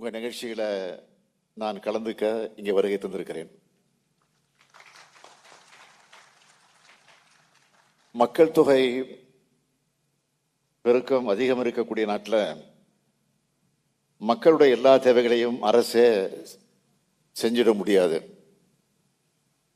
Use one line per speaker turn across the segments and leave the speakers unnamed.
உங்கள் நிகழ்ச்சியில் நான் கலந்துக்க இங்கே வருகை தந்திருக்கிறேன். மக்கள் தொகை பெருக்கம் அதிகம் இருக்கக்கூடிய நாட்டில் மக்களுடைய எல்லா தேவைகளையும் அரசே செஞ்சிட முடியாது.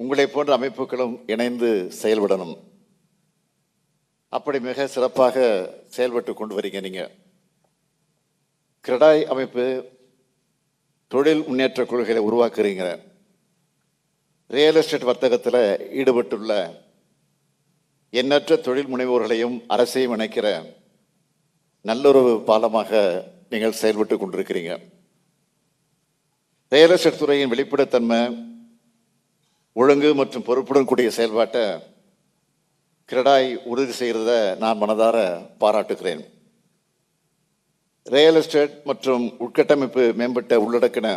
உங்களை போன்ற அமைப்புகளும் இணைந்து செயல்படணும். அப்படி மிக சிறப்பாக செயல்பட்டு கொண்டு வரீங்க நீங்கள் கிரடாய் அமைப்பு தொழில் முன்னேற்ற கொள்கைகளை உருவாக்குறீங்க. ரியல் எஸ்டேட் வர்த்தகத்தில் ஈடுபட்டுள்ள எண்ணற்ற தொழில் முனைவோர்களையும் அரசையும் இணைக்கிற நல்லுறவு பாலமாக நீங்கள் செயல்பட்டு கொண்டிருக்கிறீங்க. ரியல் எஸ்டேட் துறையின் வெளிப்படைத்தன்மை ஒழுங்கு மற்றும் பொறுப்புடன் கூடிய செயல்பாட்டை கிரடாய் உறுதி செய்கிறத நான் மனதார பாராட்டுகிறேன். ரியல் எஸ்டேட் மற்றும் உட்கட்டமைப்பு மேம்பட்ட உள்ளடக்கின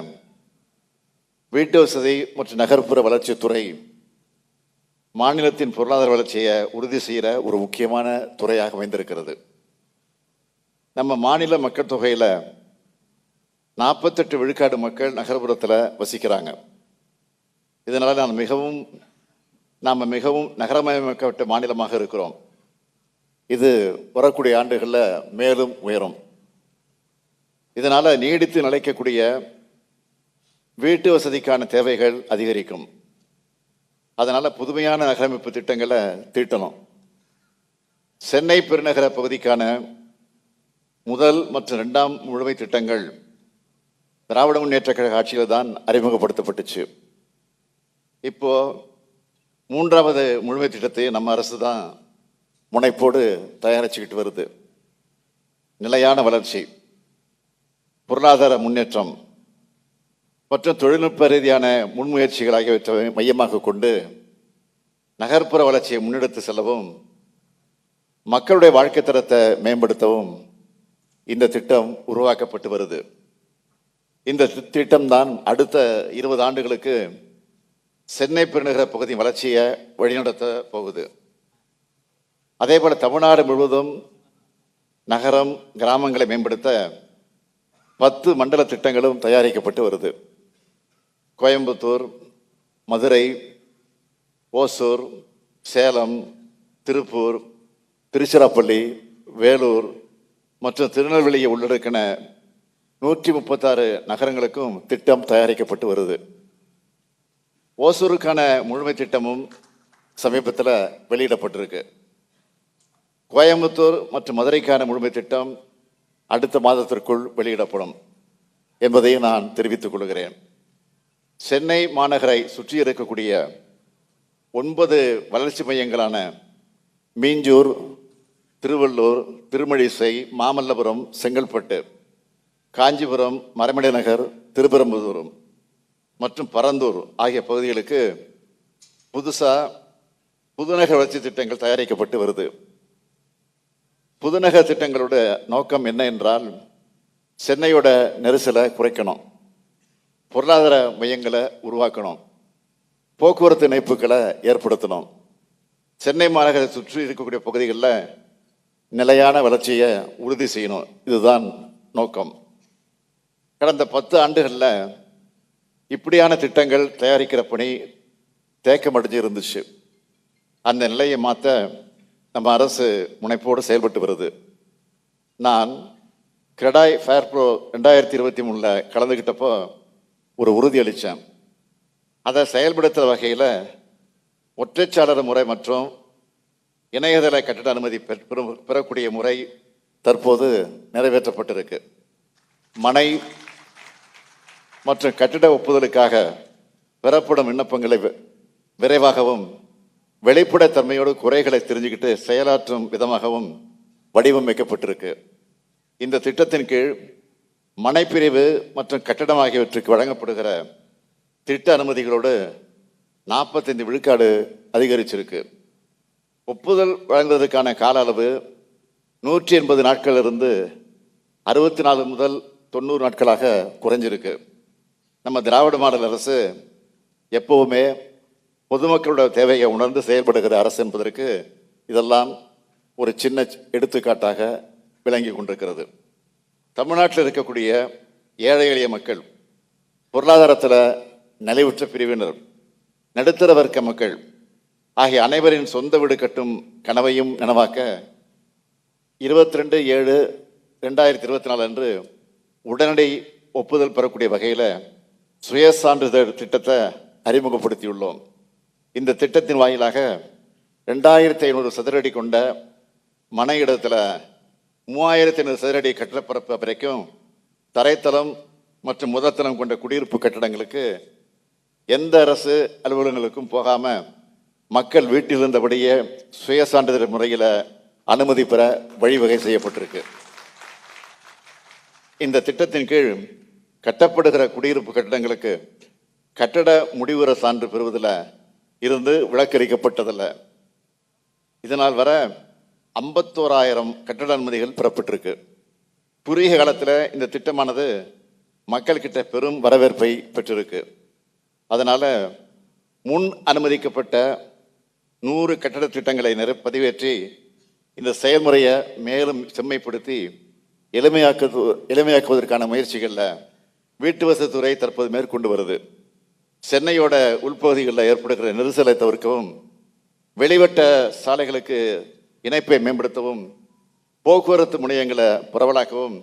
வீட்டு வசதி மற்றும் நகர்ப்புற வளர்ச்சித்துறை மாநிலத்தின் பொருளாதார வளர்ச்சியை உறுதி செய்கிற ஒரு முக்கியமான துறையாக அமைந்திருக்கிறது. நம்ம மாநில மக்கள் தொகையில் நாற்பத்தெட்டு விழுக்காடு மக்கள் நகர்ப்புறத்தில் வசிக்கிறாங்க. இதனால் நான் மிகவும் நாம் மிகவும் நகரமயமாக்கப்பட்ட மாநிலமாக இருக்கிறோம். இது வரக்கூடிய ஆண்டுகளில் மேலும் உயரும். இதனால் நீடித்து நிலைக்கக்கூடிய வீட்டு வசதிக்கான தேவைகள் அதிகரிக்கும். அதனால் புதுமையான நகரமைப்பு திட்டங்களை தீட்டணும். சென்னை பெருநகர பகுதிக்கான முதல் மற்றும் ரெண்டாம் முழுமை திட்டங்கள் திராவிட முன்னேற்ற கழக ஆட்சியில் தான் அறிமுகப்படுத்தப்பட்டுச்சு. இப்போ மூன்றாவது முழுமை திட்டத்தை நம்ம அரசு தான் முனைப்போடு தயாரிச்சுக்கிட்டு வருது. நிலையான வளர்ச்சி. பொருளாதார முன்னேற்றம் மற்றும் தொழில்நுட்ப ரீதியான முன்முயற்சிகள் ஆகியவற்றை மையமாக கொண்டு நகர்ப்புற வளர்ச்சியை முன்னெடுத்து செல்லவும் மக்களுடைய வாழ்க்கை தரத்தை மேம்படுத்தவும் இந்த திட்டம் உருவாக்கப்பட்டு வருது. இந்த திட்டம் தான் அடுத்த இருபது ஆண்டுகளுக்கு சென்னை பெருநகர பகுதி வளர்ச்சியை வழிநடத்த போகுது. அதே போல் தமிழ்நாடு முழுவதும் நகரம் கிராமங்களை மேம்படுத்த பத்து மண்டல திட்டங்களும் தயாரிக்கப்பட்டு வருது. கோயம்புத்தூர் மதுரை ஓசூர் சேலம் திருப்பூர் திருச்சிராப்பள்ளி வேலூர் மற்றும் திருநெல்வேலியை உள்ளடக்கின நூற்றி முப்பத்தாறு நகரங்களுக்கும் திட்டம் தயாரிக்கப்பட்டு வருது. ஓசூருக்கான முழுமை திட்டமும் சமீபத்தில் வெளியிடப்பட்டிருக்கு. கோயம்புத்தூர் மற்றும் மதுரைக்கான முழுமை திட்டம் அடுத்த மாதத்திற்குள் வெளியிடப்படும் என்பதையும் நான் தெரிவித்துக் கொள்கிறேன். சென்னை மாநகரை சுற்றி இருக்கக்கூடிய ஒன்பது வளர்ச்சி மையங்களான மீஞ்சூர் திருவள்ளூர் திருமழிசை மாமல்லபுரம் செங்கல்பட்டு காஞ்சிபுரம் மரமடை நகர் திருப்பரம்புதூரம் மற்றும் பரந்தூர் ஆகிய பகுதிகளுக்கு புதுசாக புதுநகர் வளர்ச்சி திட்டங்கள் தயாரிக்கப்பட்டு வருது. புதுநகர் திட்டங்களோட நோக்கம் என்ன என்றால் சென்னையோட நெரிசலை குறைக்கணும். பொருளாதார மையங்களை உருவாக்கணும். போக்குவரத்து இணைப்புகளை ஏற்படுத்தணும். சென்னை மாநகரை சுற்றி இருக்கக்கூடிய பகுதிகளில் நிலையான வளர்ச்சியை உறுதி செய்யணும். இதுதான் நோக்கம். கடந்த பத்து ஆண்டுகளில் இப்படியான திட்டங்கள் தயாரிக்கிற பணி தேக்கமடைஞ்சு இருந்துச்சு அந்த நிலையை மாற்ற நம்ம அரசு முனைப்போடு செயல்பட்டு வருது. நான் கிரடாய் ஃபேர் ப்ரோ ரெண்டாயிரத்தி இருபத்தி மூணில் கலந்துக்கிட்டப்போ ஒரு உறுதி அளித்தேன் அதை செயல்படுத்துகிற வகையில் ஒற்றைச்சாளர் முறை மற்றும் இணையதள கட்டட அனுமதி பெறக்கூடிய முறை தற்போது நிறைவேற்றப்பட்டிருக்கு. மனை மற்றும் கட்டிட ஒப்புதலுக்காக பெறப்படும் விண்ணப்பங்களை வி- விரைவாகவும் வெளிப்படைத்தன்மையோடு குறைகளை தெரிஞ்சுக்கிட்டு செயலாற்றும் விதமாகவும் வடிவமைக்கப்பட்டிருக்கு. இந்த திட்டத்தின் கீழ் மனைப்பிரிவு மற்றும் கட்டடம் ஆகியவற்றுக்கு வழங்கப்படுகிற திட்ட அனுமதிகளோடு நாற்பத்தைந்து விழுக்காடு அதிகரிச்சிருக்கு. ஒப்புதல் வழங்குவதற்கான கால அளவு நூற்றி எண்பது நாட்களிலிருந்து அறுபத்தி நாலு முதல் தொண்ணூறு நாட்களாக குறைஞ்சிருக்கு. நம்ம திராவிட மாடல் அரசு எப்போவுமே பொதுமக்களோட தேவையை உணர்ந்து செயல்படுகிற அரசு என்பதற்கு இதெல்லாம் ஒரு சின்ன எடுத்துக்காட்டாக விளங்கி கொண்டிருக்கிறது. தமிழ்நாட்டில் இருக்கக்கூடிய ஏழை எளிய மக்கள் பொருளாதாரத்தில் நிலைவுற்ற பிரிவினர் நடுத்தர வர்க்க மக்கள் ஆகிய அனைவரின் சொந்த வீடு கட்டும் கனவையும் நனவாக்க இருபத்தி ரெண்டு ஏழு ரெண்டாயிரத்தி இருபத்தி நாலு அன்று உடனடி ஒப்புதல் பெறக்கூடிய வகையில் சுய சான்றிதழ் திட்டத்தை அறிமுகப்படுத்தியுள்ளோம். இந்த திட்டத்தின் வாயிலாக ரெண்டாயிரத்தி ஐநூறு சதுரடி கொண்ட மன இடத்துல மூவாயிரத்தி ஐநூறு சதுரடி கட்டடப்பரப்பு வரைக்கும் தரைத்தளம் மற்றும் முதத்தளம் கொண்ட குடியிருப்பு கட்டடங்களுக்கு எந்த அரசு அலுவலகங்களுக்கும் போகாமல் மக்கள் வீட்டில் இருந்தபடியே சுய சான்றிதழ் முறையில் அனுமதி பெற வழிவகை செய்யப்பட்டிருக்கு. இந்த திட்டத்தின் கீழ் கட்டப்படுகிற குடியிருப்பு கட்டடங்களுக்கு கட்டட முடிவுற சான்று பெறுவதில் இருந்து விளக்கரிக்கப்பட்டதில்லை இதனால் வர ஐம்பத்தோராயிரம் கட்டட அனுமதிகள் பெறப்பட்டிருக்கு. குறுகிய காலத்தில் இந்த திட்டமானது மக்கள்கிட்ட பெரும் வரவேற்பை பெற்றிருக்கு. அதனால் முன் அனுமதிக்கப்பட்ட நூறு கட்டட திட்டங்களை நிற பதிவேற்றி இந்த செயல்முறையை மேலும் செம்மைப்படுத்தி எளிமையாக்கு எளிமையாக்குவதற்கான முயற்சிகளில் வீட்டு வசதித்துறை தற்போது மேற்கொண்டு வருது. சென்னையோட உள்பகுதிகளில் ஏற்படுகிற நெரிசலை தவிர்க்கவும் வெளிவட்ட சாலைகளுக்கு இணைப்பை மேம்படுத்தவும் போக்குவரத்து முனையங்களை பரவலாக்கவும்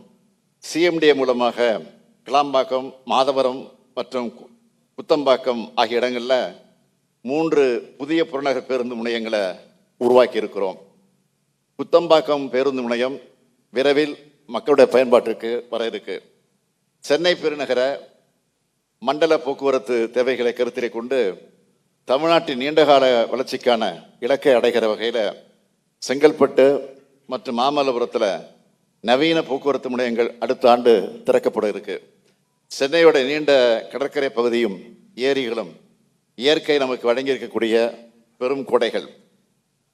சிஎம்டிஏ மூலமாக கிளாம்பாக்கம் மாதவரம் மற்றும் குத்தம்பாக்கம் ஆகிய இடங்களில் மூன்று புதிய புறநகர் பேருந்து முனையங்களை உருவாக்கி இருக்கிறோம் குத்தம்பாக்கம் பேருந்து முனையம் விரைவில் மக்களுடைய பயன்பாட்டிற்கு வர இருக்கு. சென்னை பெருநகர மண்டல போக்குவரத்து தேவைகளை கருத்திலே கொண்டு தமிழ்நாட்டின் நீண்டகால வளர்ச்சிக்கான இலக்கை அடைகிற வகையில் செங்கல்பட்டு மற்றும் மாமல்லபுரத்தில் நவீன போக்குவரத்து முனையங்கள் அடுத்த ஆண்டு திறக்கப்பட இருக்கு. சென்னையோட நீண்ட கடற்கரை பகுதியும் ஏரிகளும் இயற்கை நமக்கு வழங்கியிருக்கக்கூடிய பெரும் கொடைகள்.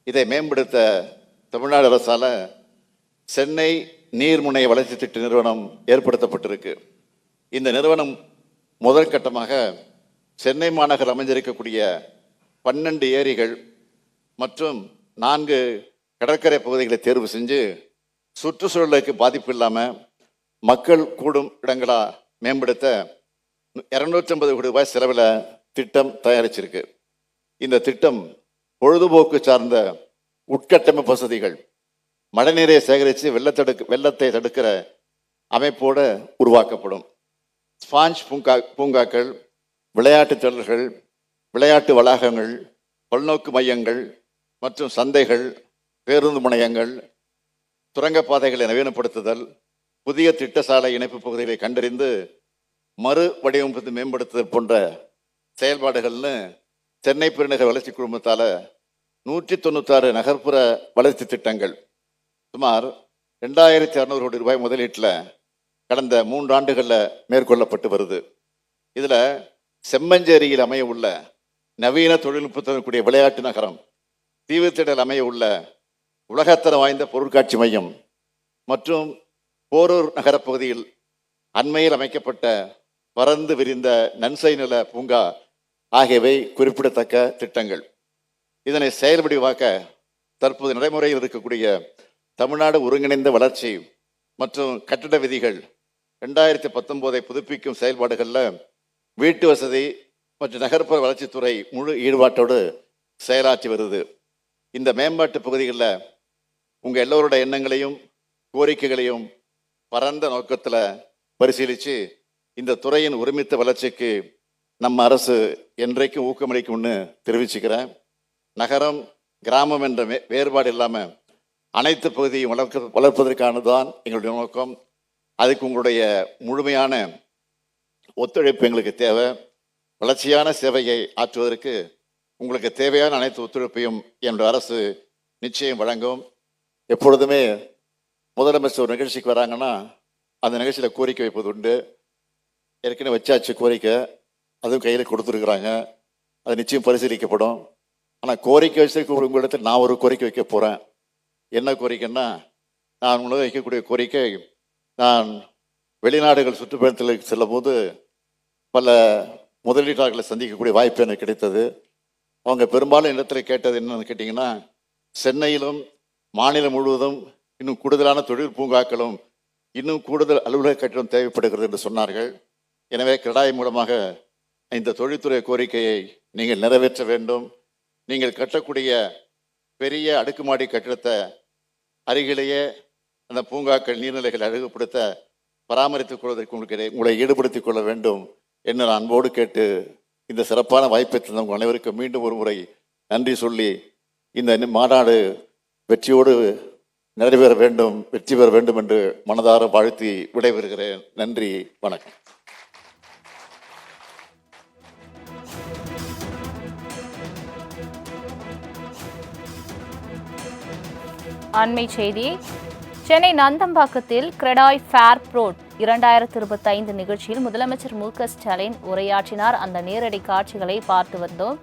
இதை மேம்படுத்த தமிழ்நாடு அரசால் சென்னை நீர்முனை வளர்ச்சி திட்ட நிறுவனம் ஏற்படுத்தப்பட்டிருக்கு. இந்த நிறுவனம் முதற்கட்டமாக சென்னை மாநகர் அமைஞ்சிருக்கக்கூடிய பன்னெண்டு ஏரிகள் மற்றும் நான்கு கடற்கரை பகுதிகளை தேர்வு செஞ்சு சுற்றுச்சூழலுக்கு பாதிப்பு இல்லாமல் மக்கள் கூடும் இடங்களாக மேம்படுத்த இரநூற்றம்பது கோடி ரூபாய் செலவில் திட்டம் தயாரிச்சிருக்கு. இந்த திட்டம் பொழுதுபோக்கு சார்ந்த உட்கட்டமைப்பு வசதிகள் மழைநீரை சேகரித்து வெள்ளத்தடுக்கு வெள்ளத்தை தடுக்கிற அமைப்போடு உருவாக்கப்படும். ஸ்பாஞ்ச் பூங்கா பூங்காக்கள் விளையாட்டுத் திடல்கள் விளையாட்டு வளாகங்கள் பல்நோக்கு மையங்கள் மற்றும் சந்தைகள் பேருந்து முனையங்கள் சுரங்கப்பாதைகளை நவீனப்படுத்துதல் புதிய திட்டசாலை இணைப்பு பகுதிகளை கண்டறிந்து மறு வடிவமைப்பு மேம்படுத்துதல் போன்ற செயல்பாடுகள்னு சென்னை பெருநகர் வளர்ச்சி குழுமத்தால் நூற்றி தொண்ணூத்தாறு நகர்ப்புற வளர்ச்சி திட்டங்கள். சுமார் ரெண்டாயிரத்தி அறநூறு கோடி ரூபாய் முதலீட்டில் கடந்த மூன்று ஆண்டுகளில் மேற்கொள்ளப்பட்டு வருது. இதில் செம்மஞ்சேரியில் அமைய உள்ள நவீன தொழில்நுட்பத்துடன் கூடிய விளையாட்டு நகரம் தீவுத்திடல் அமைய உள்ள உலகத்தரம் வாய்ந்த பொருட்காட்சி மையம் மற்றும் போரூர் நகரப்பகுதியில் அண்மையில் அமைக்கப்பட்ட பறந்து விரிந்த நன்சை நில பூங்கா ஆகியவை குறிப்பிடத்தக்க திட்டங்கள். இதனை செயல்படிவாக்க தற்போது நடைமுறையில் இருக்கக்கூடிய தமிழ்நாடு ஒருங்கிணைந்த வளர்ச்சி மற்றும் கட்டட விதிகள் ரெண்டாயிரத்தி பத்தொம்போதை புதுப்பிக்கும் செயல்பாடுகளில் வீட்டு வசதி மற்றும் நகர்ப்புற வளர்ச்சித்துறை முழு ஈடுபாட்டோடு செயலாற்றி வருது. இந்த மேம்பாட்டு பகுதிகளில் உங்கள் எல்லோரோட எண்ணங்களையும் கோரிக்கைகளையும் பரந்த நோக்கத்தில் பரிசீலித்து இந்த துறையின் ஒருமித்த வளர்ச்சிக்கு நம்ம அரசு என்றைக்கும் ஊக்கமளிக்கும்னு தெரிவிச்சுக்கிறேன். நகரம் கிராமம் என்ற வே- வேறுபாடு இல்லாமல் அனைத்து பகுதியும் வளர்க்க வளர்ப்பதற்கானதுதான் எங்களுடைய நோக்கம். அதுக்கு உங்களுடைய முழுமையான ஒத்துழைப்பு எங்களுக்கு தேவை. வளர்ச்சியான சேவையை ஆற்றுவதற்கு உங்களுக்கு தேவையான அனைத்து ஒத்துழைப்பையும் என்னுடைய அரசு நிச்சயம் வழங்கும். எப்பொழுதுமே முதலமைச்சர் ஒரு நிகழ்ச்சிக்கு வராங்கன்னா அந்த நிகழ்ச்சியில் கோரிக்கை வைப்பது உண்டு. ஏற்கனவே வச்சாச்சு கோரிக்கை. அதுவும் கையில் கொடுத்துருக்குறாங்க. அது நிச்சயம் பரிசீலிக்கப்படும். ஆனால் கோரிக்கை வச்சதுக்கு உங்களிடத்தில் நான் ஒரு கோரிக்கை வைக்க போகிறேன் என்ன கோரிக்கைன்னா நான் உங்களுக்கு வைக்கக்கூடிய கோரிக்கை நான் வெளிநாடுகள் சுற்றுப்பயணத்தில் செல்லும்போது பல முதலீட்டாளர்களை சந்திக்கக்கூடிய வாய்ப்பு எனக்கு கிடைத்தது. அவங்க பெரும்பாலும் இடத்துல கேட்டது என்னன்னு கேட்டிங்கன்னா சென்னையிலும் மாநிலம் முழுவதும் இன்னும் கூடுதலான தொழில் பூங்காக்களும் இன்னும் கூடுதல் அலுவலக கட்டிடம் தேவைப்படுகிறது என்று சொன்னார்கள். எனவே கிரடாய் மூலமாக இந்த தொழில்துறை கோரிக்கையை நீங்கள் நிறைவேற்ற வேண்டும். நீங்கள் கட்டக்கூடிய பெரிய அடுக்குமாடி கட்டிடத்தை அருகிலேயே அந்த பூங்காக்கள் நீர்நிலைகள் அழகுபடுத்த பராமரித்துக் கொள்வதற்கு உங்களுக்கு உங்களை ஈடுபடுத்திக் கொள்ள வேண்டும் என்று நான் அன்போடு கேட்டு இந்த சிறப்பான வாய்ப்பை தந்த உங்கள் அனைவருக்கும் மீண்டும் ஒரு முறை நன்றி சொல்லி இந்த மாநாடு வெற்றியோடு நிறைவேற வேண்டும் வெற்றி பெற வேண்டும் என்று மனதார வாழ்த்தி விடைபெறுகிறேன். நன்றி வணக்கம்.
அண்மை செய்தி. சென்னை நந்தம்பாக்கத்தில் கிரெடாய் ஃபேர் ப்ரோட் இரண்டாயிரத்தி இருபத்தைந்து நிகழ்ச்சியில் முதலமைச்சர் மு க ஸ்டாலின் உரையாற்றினார். அந்த நேரடி காட்சிகளை பார்த்து வந்தோம்.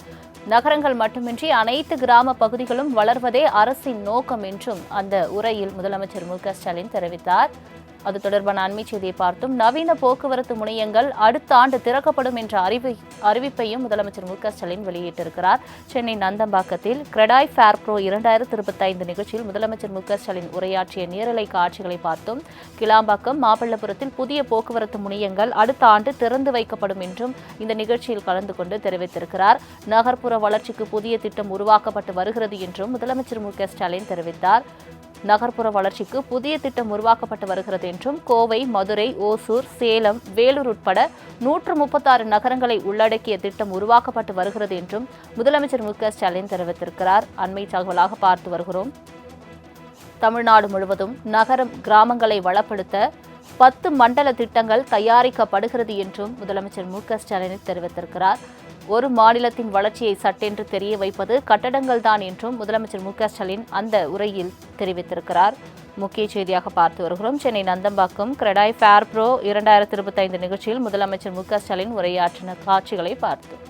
நகரங்கள் மட்டுமின்றி அனைத்து கிராம பகுதிகளும் வளர்வதே அரசின் நோக்கம் என்றும் அந்த உரையில் முதலமைச்சர் மு க ஸ்டாலின் தெரிவித்தார். அது தொடர்பான அண்மை செய்தியை பார்த்தும். நவீன போக்குவரத்து முனையங்கள் அடுத்த ஆண்டு திறக்கப்படும் என்ற அறிவி அறிவிப்பையும் முதலமைச்சர் மு க ஸ்டாலின் வெளியிட்டிருக்கிறார். சென்னை நந்தம்பாக்கத்தில் கிரெடாய் ஃபேர் ப்ரோ இரண்டாயிரத்தி இருபத்தைந்து நிகழ்ச்சியில் முதலமைச்சர் மு க ஸ்டாலின் உரையாற்றிய நேரலை காட்சிகளை பார்த்தும். கிளாம்பாக்கம் மாமல்லபுரத்தில் புதிய போக்குவரத்து முனையங்கள் அடுத்த ஆண்டு திறந்து வைக்கப்படும் என்றும் இந்த நிகழ்ச்சியில் கலந்து கொண்டு தெரிவித்திருக்கிறார். நகர்ப்புற வளர்ச்சிக்கு புதிய திட்டம் உருவாக்கப்பட்டு வருகிறது என்றும் முதலமைச்சர் மு க ஸ்டாலின் தெரிவித்தார். நகர்ப்புற வளர்ச்சிக்கு புதிய திட்டம் உருவாக்கப்பட்டு வருகிறது என்றும் கோவை மதுரை ஓசூர் சேலம் வேலூர் உட்பட நூற்று முப்பத்தாறு நகரங்களை உள்ளடக்கிய திட்டம் உருவாக்கப்பட்டு வருகிறது என்றும் முதலமைச்சர் மு க ஸ்டாலின் தெரிவித்திருக்கிறார். அண்மை தகவலாக பார்த்து வருகிறோம். தமிழ்நாடு முழுவதும் நகரம் கிராமங்களை வளப்படுத்த பத்து மண்டல திட்டங்கள் தயாரிக்கப்படுகிறது என்றும் முதலமைச்சர் மு க ஸ்டாலின் தெரிவித்திருக்கிறார். ஒரு மாநிலத்தின் வளர்ச்சியை சட்டென்று தெரிய வைப்பது கட்டடங்கள் தான் என்றும் முதலமைச்சர் மு க ஸ்டாலின் அந்த உரையில் தெரிவித்திருக்கிறார். முக்கிய செய்தியாக பார்த்து வருகிறோம். சென்னை நந்தம்பாக்கம் கிரெடாய் ஃபேர் ப்ரோ இரண்டாயிரத்தி இருபத்தைந்து நிகழ்ச்சியில் முதலமைச்சர் மு க ஸ்டாலின் உரையாற்றின காட்சிகளை பார்த்தோம்